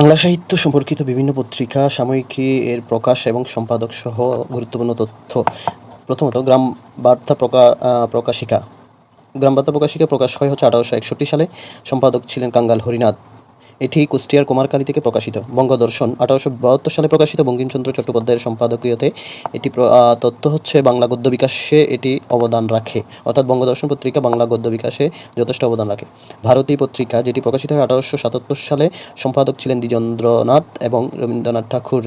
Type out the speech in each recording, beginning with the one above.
বাংলা সাহিত্য সম্পর্কিত বিভিন্ন পত্রিকা, সাময়িকী এর প্রকাশ এবং সম্পাদক সহ গুরুত্বপূর্ণ তথ্য। প্রথমত, গ্রাম বার্তা প্রকা প্রকাশিকা। গ্রাম বার্তা প্রকাশিকা প্রকাশ হয় হচ্ছে আঠারোশো একষট্টি সালে। সম্পাদক ছিলেন কাঙ্গাল হরিনাথ। এটি কুষ্টিয়ার কুমারকালী থেকে প্রকাশিত। বঙ্গদর্শন, আঠারোশো বাহাত্তর সালে প্রকাশিত বঙ্কিমচন্দ্র চট্টোপাধ্যায়ের সম্পাদকীয়তে এটি তথ্য হচ্ছে বাংলা গদ্য বিকাশে এটি অবদান রাখে। অর্থাৎ বঙ্গদর্শন পত্রিকা বাংলা গদ্য বিকাশে যথেষ্ট অবদান রাখে। ভারতী পত্রিকা, যেটি প্রকাশিত হয় আঠারোশো সাতাত্তর সালে, সম্পাদক ছিলেন দ্বিজেন্দ্রনাথ এবং রবীন্দ্রনাথ ঠাকুর।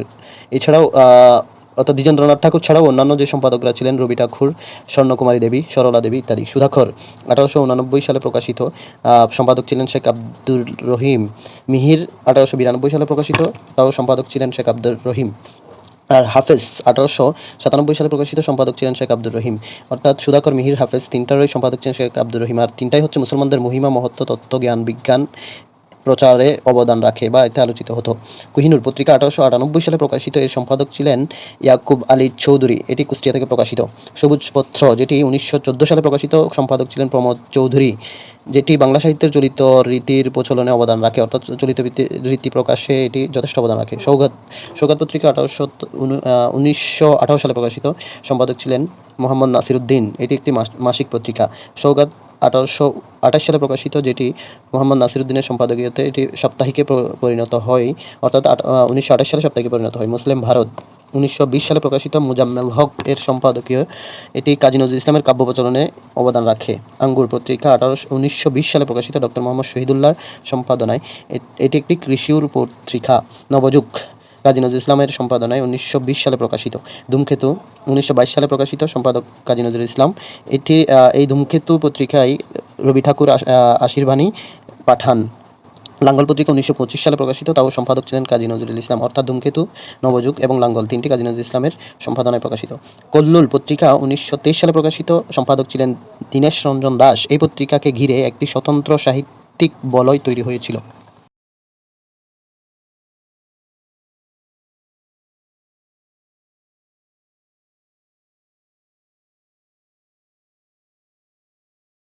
এছাড়াও অর্থাৎ দ্বিজেন্দ্রনাথ ঠাকুর ছাড়াও অন্যান্য যে সম্পাদকরা ছিলেন রবি ঠাকুর, স্বর্ণকুমারী দেবী, সরলা দেবী ইত্যাদি, সুধাকর, আঠারোশো উনানব্বই সালে প্রকাশিত সম্পাদক ছিলেন শেখ আব্দুর রহিম মিহির, আঠারোশো বিরানব্বই সালে প্রকাশিত, তাও সম্পাদক ছিলেন শেখ আব্দুর রহিম। আর হাফেজ, আঠারোশো সাতানব্বই সালে প্রকাশিত, সম্পাদক ছিলেন শেখ আব্দুর রহিম। অর্থাৎ সুধাকর, মিহির, হাফেজ তিনটারই সম্পাদক ছিলেন শেখ আব্দুর রহিম। আর তিনটাই হচ্ছে মুসলমানদের মহিমা, মহত্ব, তত্ত্ব, জ্ঞান, বিজ্ঞান প্রচারে অবদান রাখে বা এতে আলোচিত হতো। কুহিনুর পত্রিকা আঠারোশো আটানব্বই সালে প্রকাশিত, এর সম্পাদক ছিলেন ইয়াকুব আলী চৌধুরী। এটি কুষ্টিয়া থেকে প্রকাশিত। সবুজ পত্র যেটি উনিশশো চোদ্দ সালে প্রকাশিত, সম্পাদক ছিলেন প্রমোদ চৌধুরী, যেটি বাংলা সাহিত্যের চলিত রীতির প্রচলনে অবদান রাখে, অর্থাৎ চলিত রীতি- প্রকাশে এটি যথেষ্ট অবদান রাখে। সৌগাত সৌগাত পত্রিকা আঠারোশো উনিশশো সালে প্রকাশিত, সম্পাদক ছিলেন মোহাম্মদ নাসিরুদ্দিন। এটি একটি মাস- মাসিক পত্রিকা। সৌগাত আঠারোশো আঠাশ সালে প্রকাশিত যেটি মোহাম্মদ নাসিরুদ্দিনের সম্পাদকীয়তে এটি সাপ্তাহিকে পরিণত হয়, অর্থাৎ উনিশশো আঠাশ সালে সাপ্তাহিকে পরিণত হয়। মুসলিম ভারত, উনিশশো বিশ সালে প্রকাশিত মুজাম্মেল হক এর সম্পাদকীয়, এটি কাজী নজরুল ইসলামের কাব্য প্রচলনে অবদান রাখে। আঙ্গুর পত্রিকা আঠারোশো, উনিশশো সালে প্রকাশিত ডক্টর মোহাম্মদ শহীদুল্লাহর সম্পাদনায় এটি একটি কৃষির পত্রিকা, নবযুগ। কাজী নজরুল ইসলামের সম্পাদনায় উনিশশো বিশ সালে প্রকাশিত ধূমকেতু, উনিশশো বাইশ সালে প্রকাশিত সম্পাদক কাজী নজরুল ইসলাম। এটি এই ধূমকেতু পত্রিকায় রবি ঠাকুর আশীর্বাণী পাঠান। লাঙ্গল পত্রিকা উনিশশো পঁচিশ সালে প্রকাশিত, তাও সম্পাদক ছিলেন কাজী নজরুল ইসলাম। অর্থাৎ ধূমকেতু, নবযুগ এবং লাঙ্গল তিনটি কাজী নজরুল ইসলামের সম্পাদনায় প্রকাশিত। কল্লুল পত্রিকা উনিশশো তেইশ সালে প্রকাশিত, সম্পাদক ছিলেন দীনেশ রঞ্জন দাস। এই পত্রিকাকে ঘিরে একটি স্বতন্ত্র সাহিত্যিক বলয় তৈরি হয়েছিল।